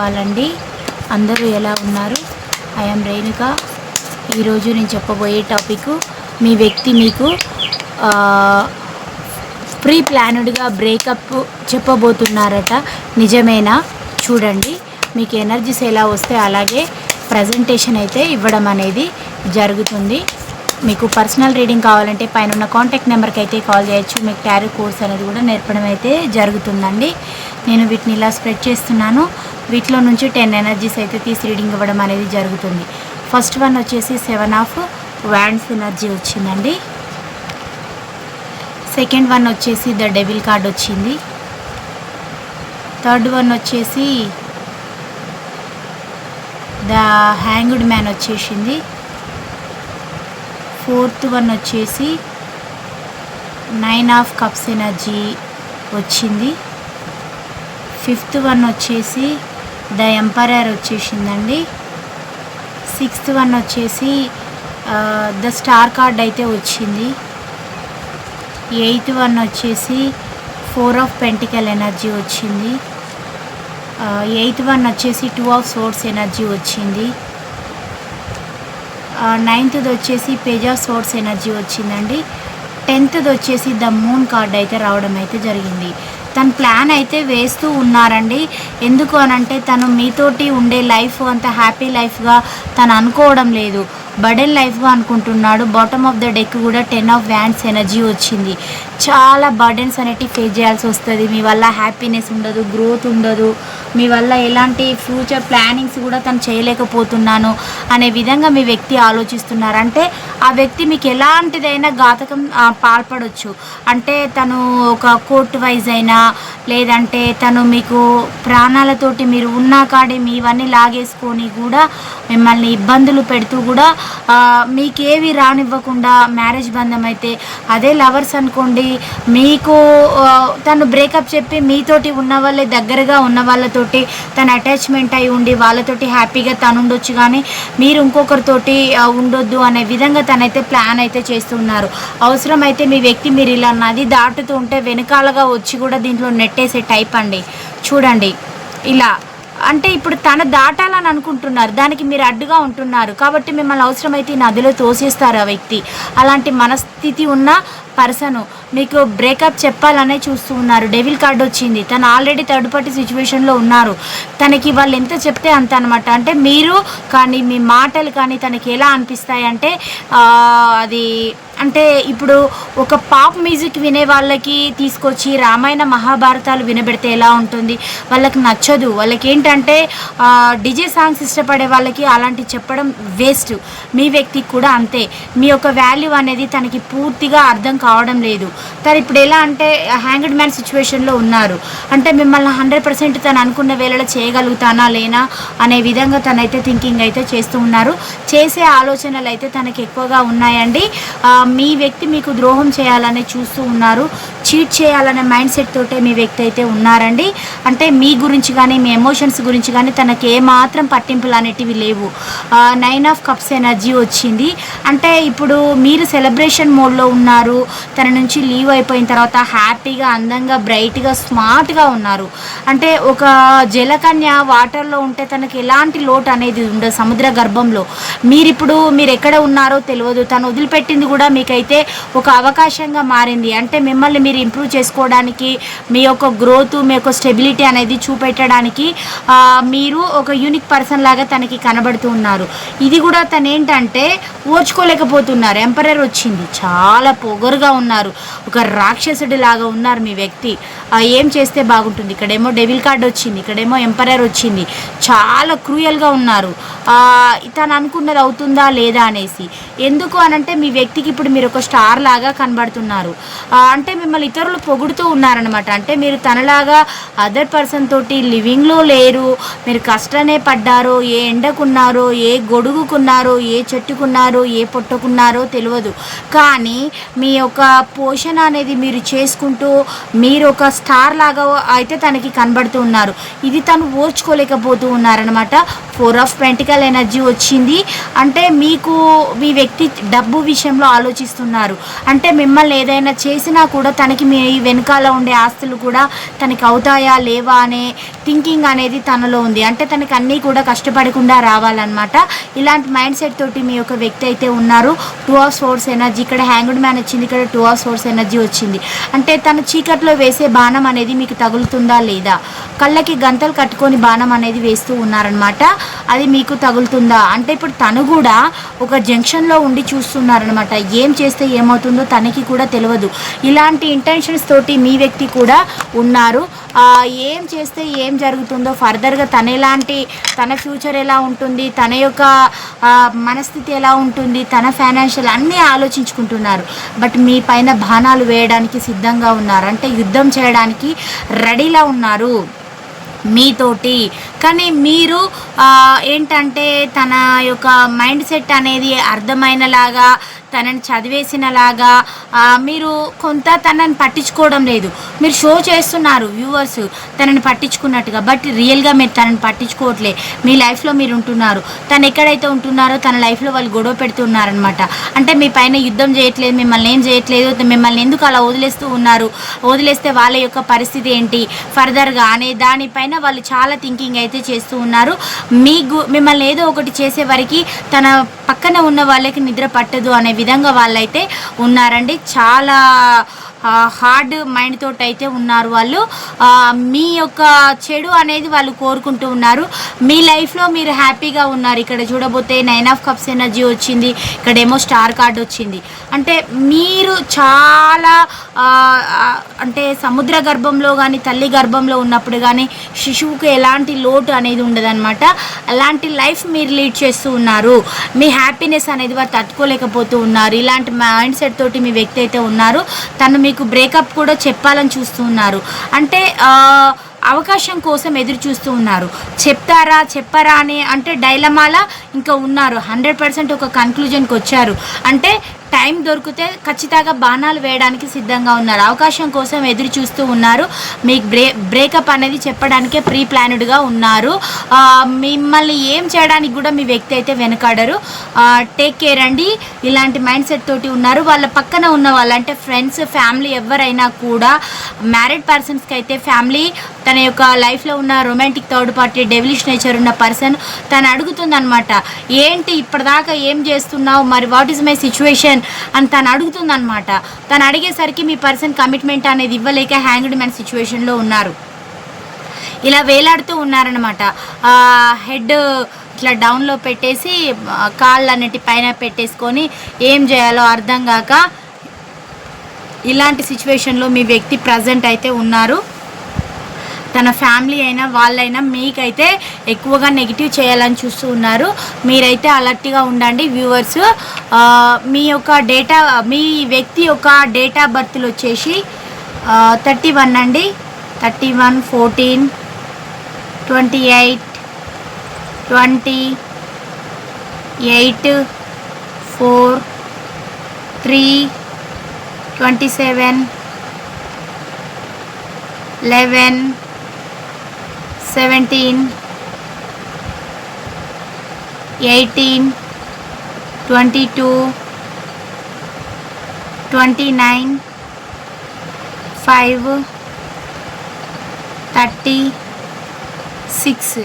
All అండి అందరూ ఎలా ఉన్నారు? ఐఎమ్ రేణుక ఈరోజు నేను చెప్పబోయే టాపిక్ మీ వ్యక్తి మీకు ప్రీ ప్లానుడ్గా బ్రేకప్ చెప్పబోతున్నారట. నిజమేనా? చూడండి. మీకు ఎనర్జీస్ ఎలా వస్తే అలాగే ప్రజెంటేషన్ అయితే ఇవ్వడం అనేది జరుగుతుంది. మీకు పర్సనల్ రీడింగ్ కావాలంటే పైన ఉన్న కాంటాక్ట్ నెంబర్కి అయితే కాల్ చేయొచ్చు. మీకు ట్యారీ కోర్స్ అనేది కూడా నేర్పడం అయితే జరుగుతుందండి. నేను వీటిని ఇలా స్ప్రెడ్ చేస్తున్నాను. వీటిలో నుంచి టెన్ ఎనర్జీస్ అయితే తీసి రీడింగ్ ఇవ్వడం అనేది జరుగుతుంది. ఫస్ట్ వన్ వచ్చేసి సెవెన్ ఆఫ్ వ్యాండ్స్ ఎనర్జీ వచ్చిందండి. సెకండ్ వన్ వచ్చేసి ద డెవిల్ కార్డ్ వచ్చింది. థర్డ్ వన్ వచ్చేసి ద హ్యాంగ్డ్ మ్యాన్ వచ్చేసింది. ఫోర్త్ వన్ వచ్చేసి నైన్ ఆఫ్ కప్స్ ఎనర్జీ వచ్చింది. ఫిఫ్త్ వన్ వచ్చేసి ద ఎంపరర్ వచ్చేసిందండి. సిక్స్త్ వన్ వచ్చేసి ద స్టార్ కార్డ్ అయితే వచ్చింది. ఎయిత్ వన్ వచ్చేసి ఫోర్ ఆఫ్ పెంటికల్ ఎనర్జీ వచ్చింది. ఎయిత్ వన్ వచ్చేసి టూ ఆఫ్ సోర్స్ ఎనర్జీ వచ్చింది. నైన్త్ది వచ్చేసి పేజ్ ఆఫ్ సోర్స్ ఎనర్జీ వచ్చిందండి. టెన్త్ది వచ్చేసి ద మూన్ కార్డ్ అయితే రావడం అయితే జరిగింది. తన ప్లాన్ అయితే వేస్తూ ఉన్నారండి. ఎందుకు అనంటే తను మీతోటి ఉండే లైఫ్ అంత హ్యాపీ లైఫ్గా తను అనుకోవడం లేదు. బడెన్ లైఫ్గా అనుకుంటున్నాడు. బాటమ్ ఆఫ్ ద డెక్ కూడా టెన్ ఆఫ్ వ్యాండ్స్ ఎనర్జీ వచ్చింది. చాలా బర్డెన్స్ అనేటివి ఫేస్ చేయాల్సి వస్తుంది. మీ వల్ల హ్యాపీనెస్ ఉండదు గ్రోత్ ఉండదు. మీ వల్ల ఎలాంటి ఫ్యూచర్ ప్లానింగ్స్ కూడా తను చేయలేకపోతున్నాను అనే విధంగా మీ వ్యక్తి ఆలోచిస్తున్నారు. అంటే ఆ వ్యక్తి మీకు ఎలాంటిదైనా ఘాతకం పాల్పడవచ్చు పాల్పడొచ్చు. అంటే తను ఒక కోర్టు వైజ్ అయినా లేదంటే తను మీకు ప్రాణాలతోటి మీరు ఉన్నా కాడే మీవన్నీ లాగేసుకొని కూడా మిమ్మల్ని ఇబ్బందులు పెడుతూ కూడా మీకేవి రానివ్వకుండా మ్యారేజ్ బంధం అయితే అదే లవర్స్ అనుకోండి మీకు తను బ్రేకప్ చెప్పి మీతోటి ఉన్న వాళ్ళే దగ్గరగా ఉన్న వాళ్ళతో వాళ్ళతోటి తను అటాచ్మెంట్ అయి ఉండి వాళ్ళతోటి హ్యాపీగా తను ఉండొచ్చు కానీ మీరు ఇంకొకరితోటి ఉండొద్దు అనే విధంగా తనైతే ప్లాన్ అయితే చేస్తున్నారు. అవసరమైతే మీ వ్యక్తి మీరు ఇలా నది దాటుతూ ఉంటే వెనకాలగా వచ్చి కూడా దీంట్లో నెట్టేసే టైప్ అండి. చూడండి. ఇలా. అంటే ఇప్పుడు తన దాటాలని అనుకుంటున్నారు. దానికి మీరు అడ్డుగా ఉంటున్నారు. కాబట్టి మిమ్మల్ని అవసరమైతే ఈ నదిలో తోసేస్తారు ఆ వ్యక్తి. అలాంటి మనస్థితి ఉన్న పర్సన్ మీకు బ్రేకప్ చెప్పాలనే చూస్తూ ఉన్నారు. డెవిల్ కార్డ్ వచ్చింది. తను ఆల్రెడీ థర్డ్ పార్టీ సిచ్యువేషన్లో ఉన్నారు. తనకి వాళ్ళు ఎంత చెప్తే అంత అనమాట అంటే మీరు కానీ మీ మాటలు కానీ తనకి ఎలా అనిపిస్తాయి అంటే అది అంటే ఇప్పుడు ఒక పాప్ మ్యూజిక్ వినే వాళ్ళకి తీసుకొచ్చి రామాయణ మహాభారతాలు వినబెడితే ఎలా ఉంటుంది? వాళ్ళకి నచ్చదు. వాళ్ళకి ఏంటంటే డిజే సాంగ్స్ ఇష్టపడే వాళ్ళకి అలాంటి చెప్పడం వేస్ట్. మీ వ్యక్తికి కూడా అంతే. మీ యొక్క వాల్యూ అనేది తనకి పూర్తిగా అర్థం కావడం లేదు. తను ఇప్పుడు ఎలా అంటే హ్యాంగ్డ్ మ్యాన్ సిచ్యువేషన్లో ఉన్నారు. అంటే మిమ్మల్ని హండ్రెడ్ పర్సెంట్ తను అనుకున్న వేళలో చేయగలుగుతానా లేనా అనే విధంగా తనైతే థింకింగ్ అయితే చేస్తూ ఉన్నారు. చేసే ఆలోచనలు అయితే తనకి ఎక్కువగా ఉన్నాయండి. మీ వ్యక్తి మీకు ద్రోహం చేయాలని చూస్తూ ఉన్నారు. చీట్ చేయాలనే మైండ్ సెట్ తోటే మీ వ్యక్తి అయితే ఉన్నారండి. అంటే మీ గురించి కానీ మీ ఎమోషన్స్ గురించి కానీ తనకి ఏమాత్రం పట్టింపులు అనేటివి లేవు. నైన్ ఆఫ్ కప్స్ ఎనర్జీ వచ్చింది. అంటే ఇప్పుడు మీరు సెలబ్రేషన్ మోడ్లో ఉన్నారు. తన నుంచి లీవ్ అయిపోయిన తర్వాత హ్యాపీగా అందంగా బ్రైట్గా స్మార్ట్గా ఉన్నారు. అంటే ఒక జలకన్య వాటర్లో ఉంటే తనకి ఎలాంటి లోటు అనేది ఉండదు సముద్ర గర్భంలో. మీరిప్పుడు మీరు ఎక్కడ ఉన్నారో తెలియదు తను వదిలిపెట్టింది కూడా మీకైతే ఒక అవకాశంగా మారింది. అంటే మిమ్మల్ని మీరు ఇంప్రూవ్ చేసుకోవడానికి మీ యొక్క గ్రోత్ మీ యొక్క స్టెబిలిటీ అనేది చూపెట్టడానికి మీరు ఒక యూనిక్ పర్సన్ లాగా తనకి కనబడుతూ ఉన్నారు. ఇది కూడా తను ఏంటంటే ఓర్చుకోలేకపోతున్నారు. ఎంపరర్ వచ్చింది. చాలా పొగరుగా ఉన్నారు. ఒక రాక్షసుడి లాగా ఉన్నారు మీ వ్యక్తి. ఏం చేస్తే బాగుంటుంది? ఇక్కడేమో డెవిల్ కార్డ్ వచ్చింది. ఇక్కడేమో ఎంపరర్ వచ్చింది. చాలా క్రూయల్గా ఉన్నారు. తను అనుకున్నది అవుతుందా లేదా అనేసి. ఎందుకు అనంటే మీ వ్యక్తికి ఇప్పుడు మీరు ఒక స్టార్ లాగా కనబడుతున్నారు. అంటే మిమ్మల్ని ఇతరులు పొగుడుతూ ఉన్నారనమాట అంటే మీరు తనలాగా అదర్ పర్సన్ తోటి లివింగ్లో లేరు మీరు కష్టనే పడ్డారో ఏ ఎండకున్నారో ఏ గొడుగుకున్నారో ఏ చెట్టుకున్నారో ఏ పొట్టుకున్నారో తెలియదు. కానీ మీ యొక్క పోషణ అనేది మీరు చేసుకుంటూ మీరు ఒక స్టార్ లాగా అయితే తనకి కనబడుతూ ఉన్నారు. ఇది తను ఓర్చుకోలేకపోతూ ఉన్నారనమాట ఫోర్ ఆఫ్ పెంటికల్ ఎనర్జీ వచ్చింది. అంటే మీకు మీ వ్యక్తి డబ్బు విషయంలో ఆలోచిస్తున్నారు. అంటే మిమ్మల్ని ఏదైనా చేసినా కూడా తనకి మీ వెనకాల ఉండే ఆస్తులు కూడా తనకి అవుతాయా లేవా అనే థింకింగ్ అనేది తనలో ఉంది. అంటే తనకి అన్నీ కూడా కష్టపడకుండా రావాలన్నమాట. ఇలాంటి మైండ్ సెట్ తోటి మీ యొక్క వ్యక్తి అయితే ఉన్నారు. టూ ఆఫ్ సోర్స్ ఎనర్జీ ఇక్కడ హ్యాంగ్డ్ మ్యాన్ వచ్చింది ఇక్కడ టూ ఆఫ్ సోర్స్ ఎనర్జీ వచ్చింది. అంటే తన చీకట్లో వేసే బాణం అనేది మీకు తగులుతుందా లేదా? కళ్ళకి గంతలు కట్టుకొని బాణం అనేది వేస్తూ ఉన్నారనమాట అది మీకు తగులుతుందా? అంటే ఇప్పుడు తను కూడా ఒక జంక్షన్లో ఉండి చూస్తున్నారనమాట ఏం చేస్తే ఏమవుతుందో తనకి కూడా తెలియదు ఇలాంటి ఇంటెన్షన్స్ తోటి మీ వ్యక్తి కూడా ఉన్నారు. ఏం చేస్తే ఏం జరుగుతుందో ఫర్దర్గా తన ఎలాంటి తన ఫ్యూచర్ ఎలా ఉంటుంది తన యొక్క మనస్థితి ఎలా ఉంటుంది తన ఫైనాన్షియల్ అన్నీ ఆలోచించుకుంటున్నారు. బట్ మీ పైన బాణాలు వేయడానికి సిద్ధంగా ఉన్నారు. అంటే యుద్ధం చేయడానికి రెడీలా ఉన్నారు. మీతోటి. కానీ మీరు ఏంటంటే తన యొక్క మైండ్ సెట్ అనేది అర్థమైనలాగా తనని చదివేసినలాగా మీరు కొంత తనని పట్టించుకోవడం లేదు. మీరు షో చేస్తున్నారు వ్యూవర్స్ తనని పట్టించుకున్నట్టుగా. బట్ రియల్గా మీరు తనని పట్టించుకోవట్లే. మీ లైఫ్లో మీరు ఉంటున్నారు. తను ఎక్కడైతే ఉంటున్నారో తన లైఫ్లో వాళ్ళు గొడవ పెడుతున్నారనమాట అంటే మీ పైన యుద్ధం చేయట్లేదు మిమ్మల్ని ఏం చేయట్లేదు మిమ్మల్ని ఎందుకు అలా వదిలేస్తూ ఉన్నారు? వదిలేస్తే వాళ్ళ యొక్క పరిస్థితి ఏంటి? ఫర్దర్గా అనే దానిపైన వాళ్ళు చాలా థింకింగ్ అయితే చేస్తూ ఉన్నారు. మీ మిమ్మల్ని ఏదో ఒకటి చేసే వరకు తన పక్కన ఉన్న వాళ్ళకి నిద్ర పట్టదు అనే విధంగా వాళ్ళైతే ఉన్నారండి. చాలా హార్డ్ మైండ్ తోటి అయితే ఉన్నారు వాళ్ళు. మీ యొక్క చెడు అనేది వాళ్ళు కోరుకుంటూ ఉన్నారు. మీ లైఫ్లో మీరు హ్యాపీగా ఉన్నారు. ఇక్కడ చూడబోతే నైన్ ఆఫ్ కప్స్ ఎనర్జీ వచ్చింది. ఇక్కడేమో స్టార్ కార్డ్ వచ్చింది. అంటే మీరు చాలా అంటే సముద్ర గర్భంలో కానీ తల్లి గర్భంలో ఉన్నప్పుడు కానీ శిశువుకి ఎలాంటి లోటు అనేది ఉండదన్నమాట. అలాంటి లైఫ్ మీరు లీడ్ చేస్తూ ఉన్నారు. మీ హ్యాపీనెస్ అనేది వారు తట్టుకోలేకపోతూ ఉన్నారు. ఇలాంటి మైండ్ సెట్ తోటి మీ వ్యక్తి అయితే ఉన్నారు. తను మీ మీకు బ్రేకప్ కూడా చెప్పాలని చూస్తూ ఉన్నారు. అంటే అవకాశం కోసం ఎదురు చూస్తూ ఉన్నారు. చెప్తారా చెప్పరా అని అంటే డైలమాలా ఇంకా ఉన్నారు. హండ్రెడ్ పర్సెంట్ ఒక కన్క్లూజన్కి వచ్చారు. అంటే టైం దొరికితే ఖచ్చితంగా బాణాలు వేయడానికి సిద్ధంగా ఉన్నారు. అవకాశం కోసం ఎదురు చూస్తూ ఉన్నారు. మీకు బ్రే బ్రేకప్ అనేది చెప్పడానికే ప్రీ ప్లానెడ్గా ఉన్నారు మిమ్మల్ని ఏం చేయడానికి కూడా మీ వ్యక్తి అయితే వెనకాడరు. టేక్ కేర్ అండి. ఇలాంటి మైండ్ సెట్ తోటి ఉన్నారు. వాళ్ళ పక్కన ఉన్న వాళ్ళు అంటే ఫ్రెండ్స్ ఫ్యామిలీ ఎవరైనా కూడా మ్యారీడ్ పర్సన్స్కి అయితే ఫ్యామిలీ తన యొక్క లైఫ్లో ఉన్న romantic third party devilish nature ఉన్న పర్సన్ తను అడుగుతుందనమాట ఏంటి ఇప్పటిదాకా ఏం చేస్తున్నావు? మరి వాట్ ఈస్ మై సిచ్యువేషన్ అని తను అడుగుతుందనమాట తను అడిగేసరికి మీ పర్సన్ కమిట్మెంట్ అనేది ఇవ్వలేక హ్యాంగ్డ్ మ్యాన్ సిచ్యువేషన్లో ఉన్నారు. ఇలా వేలాడుతూ ఉన్నారనమాట హెడ్ ఇట్లా డౌన్లో పెట్టేసి కాళ్ళు అన్నిటి పైన పెట్టేసుకొని ఏం చేయాలో అర్థం కాక ఇలాంటి సిచ్యువేషన్లో మీ వ్యక్తి ప్రజెంట్ అయితే ఉన్నారు. తన ఫ్యామిలీ అయినా వాళ్ళైనా మీకైతే ఎక్కువగా నెగిటివ్ చేయాలని చూస్తూ ఉన్నారు. మీరైతే అలర్ట్గా ఉండండి వ్యూవర్స్ మీ యొక్క డేటా మీ వ్యక్తి యొక్క డేట్ ఆఫ్ బర్త్లు వచ్చేసి థర్టీ వన్ అండి. Thirty one fourteen twenty eight twenty eight four three twenty seven eleven seventeen eighteen twenty two twenty nine five thirty six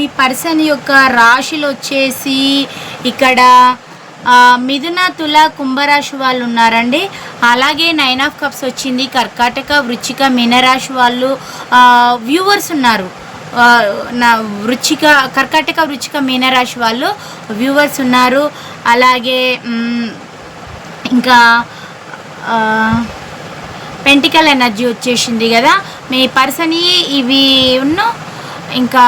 మీ పర్సన్ యొక్క రాశులు వచ్చేసి ఇక్కడ మిథున తుల కుంభరాశి వాళ్ళు ఉన్నారండి. అలాగే నైన్ ఆఫ్ కప్స్ వచ్చింది. కర్కాటక వృచ్చిక మీనరాశి వాళ్ళు వ్యూవర్స్ ఉన్నారు. నా వృచ్చిక కర్కాటక వృచ్చిక మీనరాశి వాళ్ళు వ్యూవర్స్ ఉన్నారు. అలాగే ఇంకా పెంటికల్ ఎనర్జీ వచ్చేసింది కదా. మీ పర్సన్ ఇవి ఉన్న ఇంకా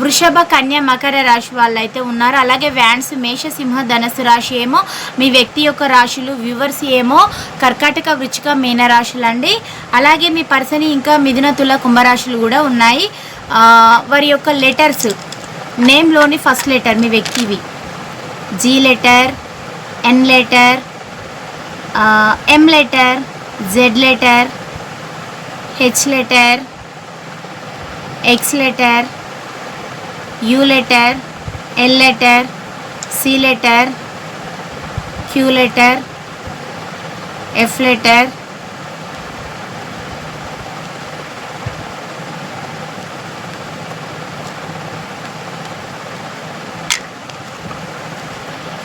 వృషభ కన్య మకర రాశి వాళ్ళు అయితే ఉన్నారు. అలాగే వ్యాన్స్ మేషసింహ ధనసు ధనస్సు రాశి ఏమో మీ వ్యక్తి యొక్క రాశులు వ్యూవర్స్ ఏమో కర్కాటక వృచ్చిక మీన రాశులు అండి అలాగే మీ పర్సన్ ఇంకా మిథున తుల కుంభరాశులు కూడా ఉన్నాయి. వారి యొక్క లెటర్స్ నేమ్లోని ఫస్ట్ లెటర్ మీ వ్యక్తివి. G letter N letter M letter Z letter H letter X letter U letter L letter C letter Q letter F letter.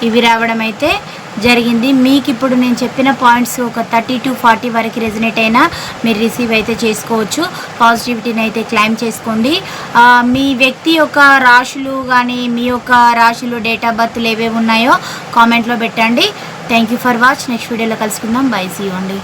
ఇవి రావడం అయితే జరిగింది. మీకు ఇప్పుడు నేను చెప్పిన పాయింట్స్ ఒక థర్టీ టు ఫార్టీ వరకు రెజినేట్ అయినా మీరు రిసీవ్ అయితే చేసుకోవచ్చు. పాజిటివిటీని అయితే క్లైమ్ చేసుకోండి. మీ వ్యక్తి యొక్క రాశులు కానీ మీ యొక్క రాశులు డేట్ ఆఫ్ బర్త్లు ఏవేవి ఉన్నాయో కామెంట్లో పెట్టండి. Thank you for watch. Next వీడియోలో కలుసుకుందాం. బై సీ అండి.